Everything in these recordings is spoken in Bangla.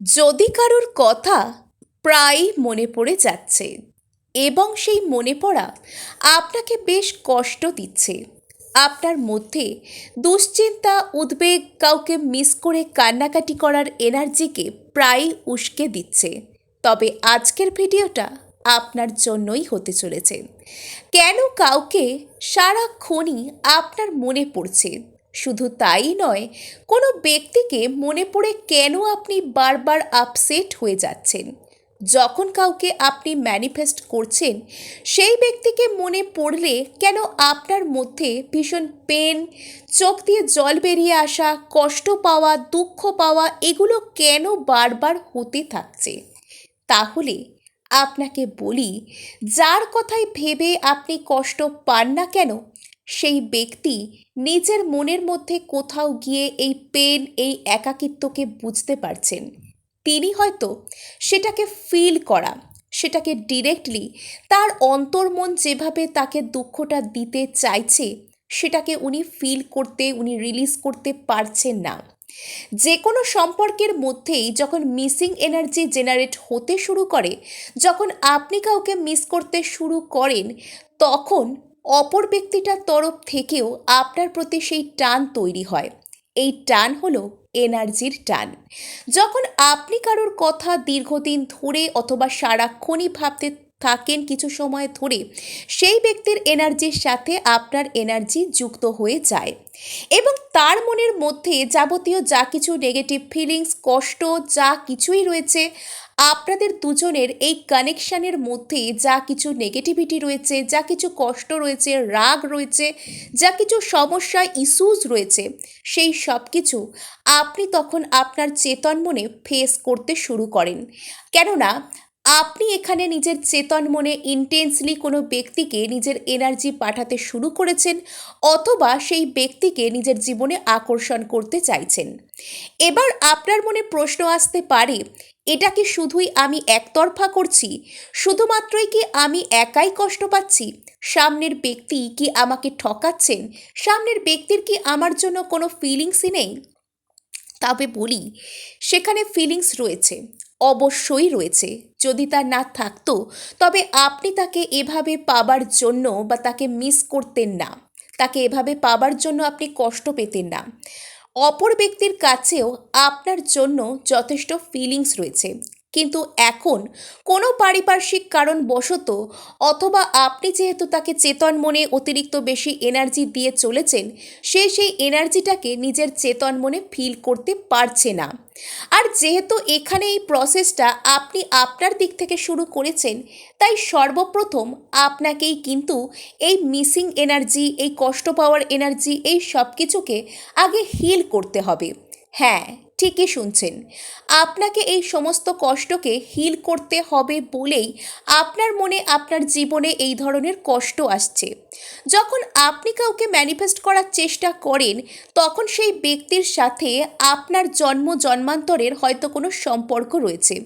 যদি কারোর কথা প্রায়ই মনে পড়ে যাচ্ছে এবং সেই মনে পড়া আপনাকে বেশ কষ্ট দিচ্ছে, আপনার মধ্যে দুশ্চিন্তা, উদ্বেগ কাউকে মিস করে কান্নাকাটি করার এনার্জিকে প্রায়ই উস্কে দিচ্ছে। তবে আজকের ভিডিওটা আপনার জন্যই হতে চলেছে। কেন কাউকে সারাক্ষণই আপনার মনে পড়ছে? শুধু তাই নয়, কোনো ব্যক্তিকে মনে পড়ে কেন আপনি বারবার আপসেট হয়ে যাচ্ছেন? যখন কাউকে আপনি ম্যানিফেস্ট করছেন, সেই ব্যক্তিকে মনে পড়লে কেন আপনার মধ্যে ভীষণ পেন চোখ দিয়ে জল বেরিয়ে আসা, কষ্ট পাওয়া, দুঃখ পাওয়া, এগুলো কেন বারবার হতে থাকছে? তাহলে আপনাকে বলি, যার কথাই ভেবে আপনি কষ্ট পান না কেন সেই ব্যক্তি নিজের মনের মধ্যে কোথাও গিয়ে এই পেন এই একাকিত্বকে বুঝতে পারছেন। তিনি হয়তো সেটাকে ফিল করা, সেটাকে ডিরেক্টলি তার অন্তর্মন যেভাবে তাকে দুঃখটা দিতে চাইছে, সেটাকে উনি ফিল করতে, উনি রিলিজ করতে পারছেন না। যে কোনো সম্পর্কের মধ্যেই যখন মিসিং এনার্জি জেনারেট হতে শুরু করে, যখন আপনি কাউকে মিস করতে শুরু করেন, তখন অপর ব্যক্তিটার তরফ থেকেও আপনার প্রতি সেই টান তৈরি হয়। এই টান হলো এনার্জির টান। যখন আপনি কারোর কথা দীর্ঘদিন ধরে অথবা সারাক্ষণই ভাবতে থাকেন কিছু সময় ধরে, সেই ব্যক্তির এনার্জির সাথে আপনার এনার্জি যুক্ত হয়ে যায়। এবং তার মনের মধ্যে যাবতীয় যা কিছু নেগেটিভ ফিলিংস কষ্ট, যা কিছুই রয়েছে আপনাদের দুজনের এই কানেকশানের মধ্যে যা কিছু নেগেটিভিটি রয়েছে, যা কিছু কষ্ট রয়েছে, রাগ রয়েছে, যা কিছু সমস্যা ইস্যুজ রয়েছে, সেই সব কিছু আপনি তখন আপনার চেতন মনে ফেস করতে শুরু করেন। কেননা, আপনি এখানে নিজের চেতন মনে ইন্টেন্সলি কোনো ব্যক্তিকে নিজের এনার্জি পাঠাতে শুরু করেছেন অথবা সেই ব্যক্তিকে নিজের জীবনে আকর্ষণ করতে চাইছেন। এবার আপনার মনে প্রশ্ন আসতে পারে এটা কি শুধুই আমি একতরফা করছি? শুধুমাত্রই কি আমি একাই কষ্ট পাচ্ছি? সামনের ব্যক্তি কি আমাকে ঠকাচ্ছেন? সামনের ব্যক্তির কি আমার জন্য কোনো ফিলিংসই নেই? তবে বলি, সেখানে ফিলিংস রয়েছে, অবশ্যই রয়েছে। যদি তার না থাকতো, তবে আপনি তাকে এভাবে পাবার জন্য বা তাকে মিস করতেন না। তাকে এভাবে পাবার জন্য আপনি কষ্ট পেতেন না। অপর ব্যক্তির কাছেও আপনার জন্য যথেষ্ট ফিলিংস রয়েছে। কিন্তু এখন কোনো পারিপার্শ্বিক কারণ বশত অথবা আপনি যেহেতু তাকে চেতন মনে অতিরিক্ত বেশি এনার্জি দিয়ে চলেছেন, সে সেই এনার্জিটাকে নিজের চেতন মনে ফিল করতে পারছে না। আর যেহেতু এখানে এই প্রসেসটা আপনি আপনার দিক থেকে শুরু করেছেন, তাই সর্বপ্রথম আপনাকেই কিন্তু এই মিসিং এনার্জি এই কষ্ট পাওয়ার এনার্জি এই সব কিছুকে আগে হিল করতে হবে। হ্যাঁ ঠিকই শুনছেন। আপনাকে এই সমস্ত কষ্টকে হিল করতে হবে বলেই আপনার মনে আপনার জীবনে এই ধরনের কষ্ট আসছে। যখন আপনি কাউকে ম্যানিফেস্ট করার চেষ্টা করেন, তখন সেই ব্যক্তির সাথে আপনার জন্ম জন্মান্তরের হয়তো কোনো সম্পর্ক রয়েছে।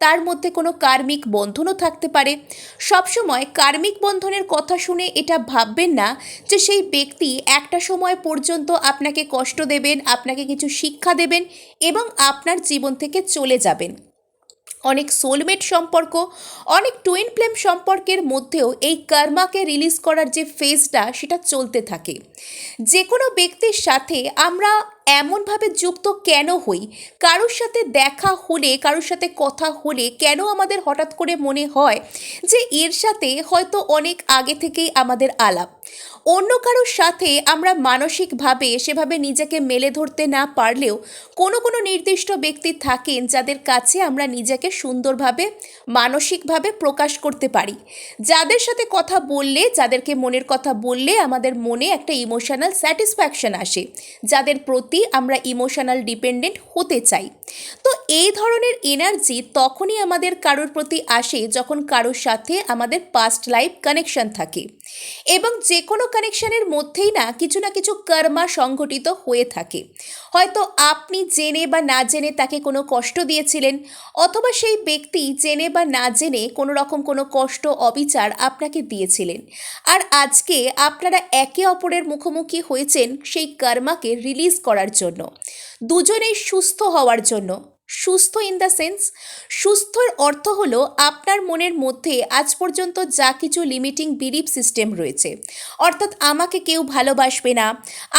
তার মধ্যে কোনো কার্মিক বন্ধনও থাকতে পারে। সবসময় কার্মিক বন্ধনের কথা শুনে এটা ভাববেন না যে সেই ব্যক্তি একটা সময় পর্যন্ত আপনাকে কষ্ট দেবেন, আপনাকে কিছু শিক্ষা দেবেন এবং আপনার জীবন থেকে চলে যাবেন। অনেক সোলমেট সম্পর্ক, অনেক টুইন ফ্লেম সম্পর্কের মধ্যেও এই কর্মাকে রিলিজ করার যে ফেজটা সেটা চলতে থাকে। যে কোনো ব্যক্তির সাথে আমরা এমনভাবে যুক্ত কেন হই? কারোর সাথে দেখা হলে, কারোর সাথে কথা হলে কেন আমাদের হঠাৎ করে মনে হয় যে এর সাথে হয়তো অনেক আগে থেকেই আমাদের আলাপ? অন্য কারোর সাথে আমরা মানসিকভাবে সেভাবে নিজেকে মেলে ধরতে না পারলেও কোনো কোনো নির্দিষ্ট ব্যক্তি থাকেন যাদের কাছে আমরা নিজেকে সুন্দরভাবে, মানসিকভাবে প্রকাশ করতে পারি। যাদের সাথে কথা বললে, যাদেরকে মনের কথা বললে আমাদের মনে একটা ইমোশনাল স্যাটিসফ্যাকশন আসে, যাদের প্রতি আমরা ইমোশনাল ডিপেন্ডেন্ট হতে চাই। তো এই ধরনের এনার্জি তখনই আমাদের কারোর প্রতি আসে যখন কারোর সাথে আমাদের পাস্ট লাইফ কানেকশন থাকে। এবং যে কোনো কানেকশনের মধ্যেই না কিছু না কিছু কর্মা সংঘটিত হয়ে থাকে। হয়তো আপনি জেনে বা না জেনে তাকে কোনো কষ্ট দিয়েছিলেন, অথবা সেই ব্যক্তি জেনে বা না জেনে কোনো রকম কোনো কষ্ট, অবিচার আপনাকে দিয়েছিলেন। আর আজকে আপনারা একে অপরের মুখোমুখি হয়েছেন সেই কর্মাকে রিলিজ করার জন্য। দুজনেই সুস্থ হওয়ার জন্য। সুস্থ ইন দ্য সেন্স সুস্থর অর্থ হলো আপনার মনের মধ্যে আজ পর্যন্ত যা কিছু লিমিটিং বিলিফ সিস্টেম রয়েছে। অর্থাৎ আমাকে কেউ ভালোবাসবে না,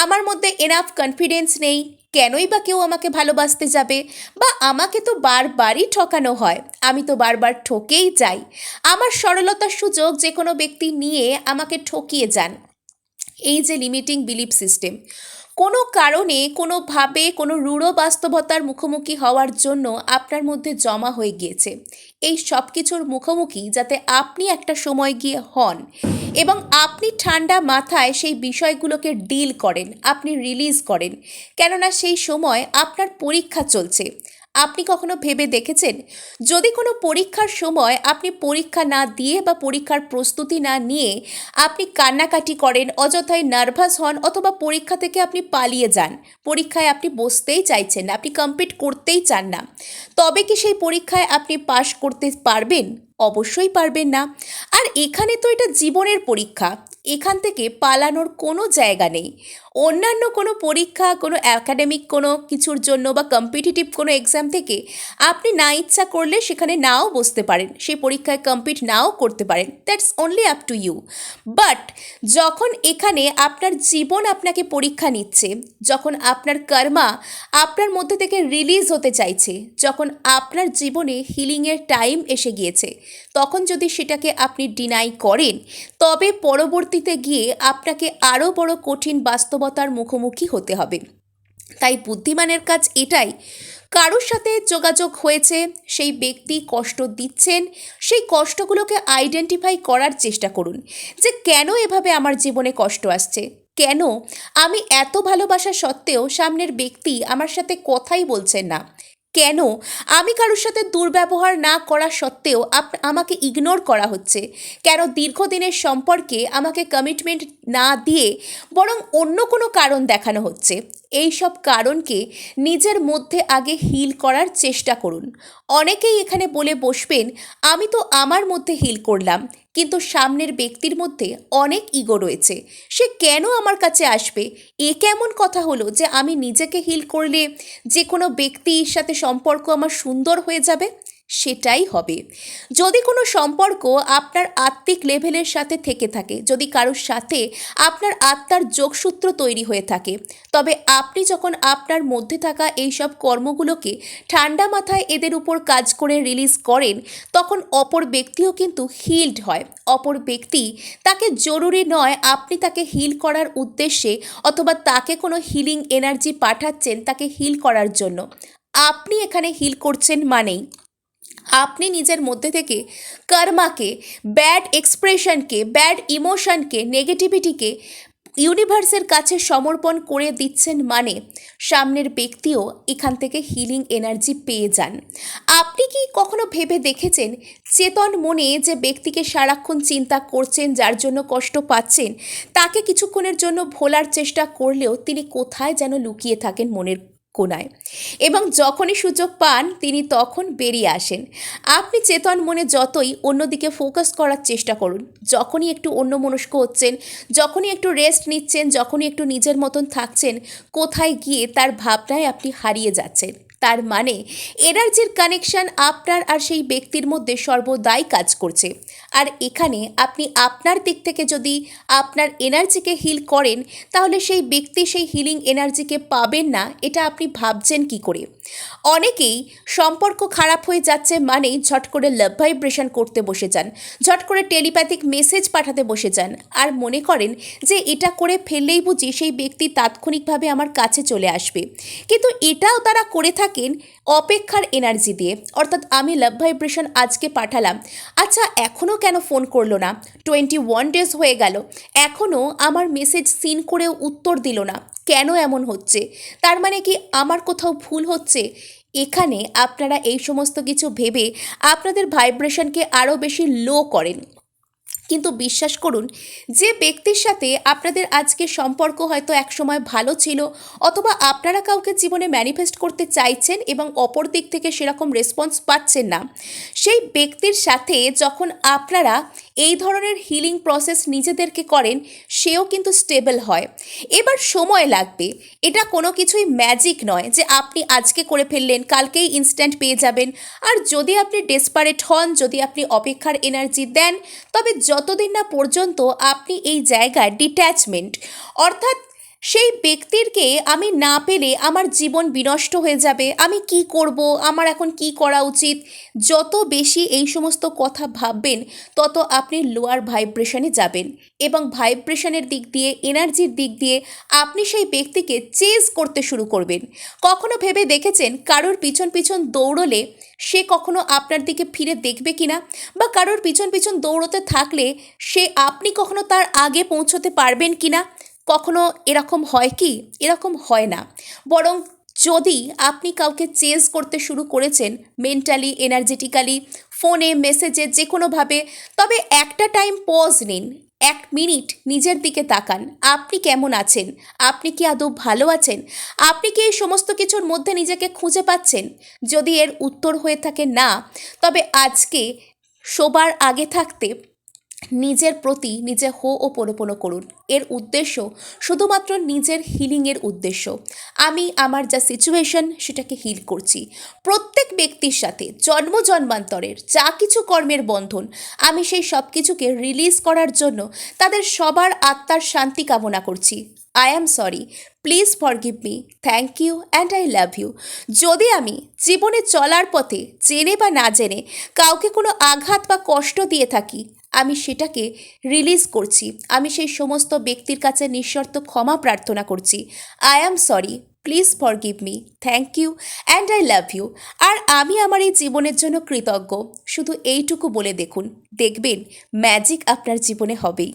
আমার মধ্যে এনাফ কনফিডেন্স নেই, কেনই বা কেউ আমাকে ভালোবাসতে যাবে? বা আমাকে তো বারবারই ঠকানো হয়, আমি তো বারবার ঠকেই যাই। আমার সরলতার সুযোগ যে কোনো ব্যক্তি নিয়ে আমাকে ঠকিয়ে যান। এই যে লিমিটিং বিলিফ সিস্টেম কোনো কারণে, কোনোভাবে কোনো রূঢ় বাস্তবতার মুখোমুখি হওয়ার জন্য আপনার মধ্যে জমা হয়ে গিয়েছে। এই সব কিছুর মুখোমুখি যাতে আপনি একটা সময় গিয়ে হন এবং আপনি ঠান্ডা মাথায় সেই বিষয়গুলোকে ডিল করেন, আপনি রিলিজ করেন। কেননা সেই সময় আপনার পরীক্ষা চলছে। আপনি কখনো ভেবে দেখেছেন? যদি কোনো পরীক্ষার সময় আপনি পরীক্ষা না দিয়ে বা পরীক্ষার প্রস্তুতি না নিয়ে আপনি কান্নাকাটি করেন অযথায় নার্ভাস হন অথবা পরীক্ষা থেকে আপনি পালিয়ে যান, পরীক্ষায় আপনি বসতেই চাইছেন না, আপনি কমপ্লিট করতেই চান না, তবে কি সেই পরীক্ষায় আপনি পাশ করতে পারবেন? অবশ্যই পারবেন না। আর এখানে তো এটা জীবনের পরীক্ষা। এখান থেকে পালানোর কোনো জায়গা নেই। অন্যান্য কোনো পরীক্ষা, কোনো অ্যাকাডেমিক কোনো কিছুর জন্য বা কম্পিটিটিভ কোনো এক্সাম থেকে আপনি না ইচ্ছা করলে সেখানে নাও বসতে পারেন। সেই পরীক্ষায় কম্পিট নাও করতে পারেন। That's only up to you but যখন এখানে আপনার জীবন আপনাকে পরীক্ষা নিচ্ছে, যখন আপনার কর্মা আপনার মধ্যে থেকে রিলিজ হতে চাইছে, যখন আপনার জীবনে হিলিংয়ের টাইম এসে গিয়েছে তখন যদি সেটাকে আপনি ডিনাই করেন, তবে পরবর্তীতে গিয়ে আপনাকে আরও বড় কঠিন বাস্তবতার মুখোমুখি হতে হবে। তাই বুদ্ধিমানের কাজ এটাই, কারোর সাথে যোগাযোগ হয়েছে, সেই ব্যক্তি কষ্ট দিচ্ছেন, সেই কষ্টগুলোকে আইডেন্টিফাই করার চেষ্টা করুন যে কেন এভাবে আমার জীবনে কষ্ট আসছে? কেন আমি এত ভালোবাসা সত্ত্বেও সামনের ব্যক্তি আমার সাথে কথাই বলছেন না? কেন? আমি কারোর সাথে দুর্ব্যবহার না করা সত্ত্বেও আপ আমাকে ইগনোর করা হচ্ছে। কেন দীর্ঘদিনের সম্পর্কে আমাকে কমিটমেন্ট না দিয়ে বরং অন্য কোনো কারণ দেখানো হচ্ছে? এই সব কারণকে নিজের মধ্যে আগে হিল করার চেষ্টা করুন। অনেকেই এখানে বলে বসবেন, আমি তো আমার মধ্যে হিল করলাম। কিন্তু সামনের ব্যক্তির মধ্যে অনেক ইগো রয়েছে। সে কেন আমার কাছে আসবে? এ কেমন কথা হলো যে আমি নিজেকে হিল করলে যে কোনো ব্যক্তির সাথে সম্পর্ক আমার সুন্দর হয়ে যাবে? সেটাই হবে। যদি কোনো সম্পর্ক আপনার আত্মিক লেভেলের সাথে থেকে থাকে, যদি কারোর সাথে আপনার আত্মার যোগসূত্র তৈরি হয়ে থাকে, তবে আপনি যখন আপনার মধ্যে থাকা এই সব কর্মগুলোকে ঠান্ডা মাথায় এদের উপর কাজ করে রিলিজ করেন, তখন অপর ব্যক্তিও কিন্তু হিলড হয়। অপর ব্যক্তি তাকে জরুরি নয় আপনি তাকে হিল করার উদ্দেশ্যে অথবা তাকে কোনো হিলিং এনার্জি পাঠাচ্ছেন তাকে হিল করার জন্য। আপনি এখানে হিল করছেন মানেই। আপনি নিজের মধ্যে থেকে কর্মাকে ব্যাড এক্সপ্রেশনকে ব্যাড ইমোশনকে নেগেটিভিটিকে ইউনিভার্সের কাছে সমর্পণ করে দিচ্ছেন মানে সামনের ব্যক্তিও এখান থেকে হিলিং এনার্জি পেয়ে যান। আপনি কি কখনো ভেবে দেখেছেন চেতন মনে যে ব্যক্তিকে সারাক্ষণ চিন্তা করছেন, যার জন্য কষ্ট পাচ্ছেন, তাকে কিছুক্ষণের জন্য ভোলার চেষ্টা করলেও তিনি কোথায় যেন লুকিয়ে থাকেন মনের কোনায় এবং যখনই সুযোগ পান, তিনি তখন বেরিয়ে আসেন। আপনি চেতন মনে যতই অন্যদিকে ফোকাস করার চেষ্টা করুন। যখনই একটু অন্যমনস্ক হচ্ছেন, যখনই একটু রেস্ট নিচ্ছেন, যখনই একটু নিজের মতন থাকছেন, কোথায় গিয়ে তার ভাবনায় আপনি হারিয়ে যাচ্ছেন। তার মানে এনার্জির কানেকশন আপনার আর সেই ব্যক্তির মধ্যে সর্বদাই কাজ করছে। আর এখানে আপনি আপনার দিক থেকে যদি আপনার এনার্জিকে হিল করেন, তাহলে সেই ব্যক্তি সেই হিলিং এনার্জিকে পাবেন না, এটা আপনি ভাবছেন কি করে? অনেকেই সম্পর্ক খারাপ হয়ে যাচ্ছে মানেই ঝট করে লাভ ভাইব্রেশন করতে বসে যান, ঝট করে টেলিপ্যাথিক মেসেজ পাঠাতে বসে যান, আর মনে করেন যে এটা করে ফেললেই বুঝি সেই ব্যক্তি তাৎক্ষণিকভাবে আমার কাছে চলে আসবে। কিন্তু এটাও তারা করে থাকেন অপেক্ষার এনার্জি দিয়ে, অর্থাৎ আমি লাভ ভাইব্রেশন আজকে পাঠালাম আচ্ছা এখনও কেন ফোন করল না? টোয়েন্টি ওয়ান ডেজ হয়ে গেল। এখনও আমার মেসেজ সিন করে উত্তর দিল না। কেন এমন হচ্ছে? তার মানে কি আমার কোথাও ভুল হচ্ছে? এখানে আপনারা এই সমস্ত কিছু ভেবে আপনাদের ভাইব্রেশনকে আরও বেশি লো করেন। কিন্তু বিশ্বাস করুন, যে ব্যক্তির সাথে আপনাদের আজকে সম্পর্ক হয়তো একসময় ভালো ছিল অথবা আপনারা কাউকে জীবনে ম্যানিফেস্ট করতে চাইছেন এবং অপর দিক থেকে সেরকম রেসপন্স পাচ্ছেন না, সেই ব্যক্তির সাথে যখন আপনারা এই ধরনের হিলিং প্রসেস নিজেদেরকে করেন, সেও কিন্তু স্টেবল হয়। এবার সময় লাগবে, এটা কোনো কিছুই ম্যাজিক নয় যে আপনি আজকে করে ফেললেন, কালকেই ইনস্ট্যান্ট পেয়ে যাবেন। আর যদি আপনি ডেসপারেট হন, যদি আপনি অপেক্ষার এনার্জি দেন, তবে যতদিন না পর্যন্ত আপনি এই জায়গায় ডিট্যাচমেন্ট অর্থাৎ সেই ব্যক্তিরকে আমি না পেলে আমার জীবন বিনষ্ট হয়ে যাবে। আমি কি করব? আমার এখন কি করা উচিত? যত বেশি এই সমস্ত কথা ভাববেন, তত আপনি লোয়ার ভাইব্রেশনে যাবেন এবং ভাইব্রেশনের দিক দিয়ে এনার্জির দিক দিয়ে আপনি সেই ব্যক্তিকে চেজ করতে শুরু করবেন। কখনো ভেবে দেখেছেন কারোর পিছন পিছন দৌড়লে সে কখনো আপনার দিকে ফিরে দেখবে কিনা? বা কারোর পিছন পিছন দৌড়তে থাকলে সে আপনি কখনো তার আগে পৌঁছতে পারবেন কিনা? কখনো এরকম হয় কি? এরকম হয় না। বরং যদি আপনি কাউকে চেজ করতে শুরু করেছেন মেন্টালি এনার্জেটিক্যালি ফোনে মেসেজে যে কোনোভাবে তবে একটা টাইম পজ নিন। এক মিনিট নিজের দিকে তাকান। আপনি কেমন আছেন? আপনি কি আদৌ ভালো আছেন? আপনি কি এই সমস্ত কিছুর মধ্যে নিজেকে খুঁজে পাচ্ছেন? যদি এর উত্তর হয়ে থাকে না, তবে আজকে শোবার আগে থাকতে নিজের প্রতি নিজে হো ও পোনোপোনো করুন। এর উদ্দেশ্য শুধুমাত্র নিজের হিলিংয়ের উদ্দেশ্য। আমি আমার যা সিচুয়েশন সেটাকে হিল করছি। প্রত্যেক ব্যক্তির সাথে জন্ম জন্মান্তরের যা কিছু কর্মের বন্ধন আমি সেই সব কিছুকে রিলিজ করার জন্য তাদের সবার আত্মার শান্তি কামনা করছি। I am sorry please forgive me thank you and I love you যদি আমি জীবনে চলার পথে জেনে বা না জেনে কাউকে কোনো আঘাত বা কষ্ট দিয়ে থাকি আমি সেটাকে রিলিজ করছি। আমি সেই সমস্ত ব্যক্তির কাছে নিঃশর্ত ক্ষমা প্রার্থনা করছি। I am sorry please forgive me thank you and I love you আর আমি আমার এই জীবনের জন্য কৃতজ্ঞ। শুধু এইটুকু বলে দেখুন। দেখবেন ম্যাজিক আপনার জীবনে হবেই।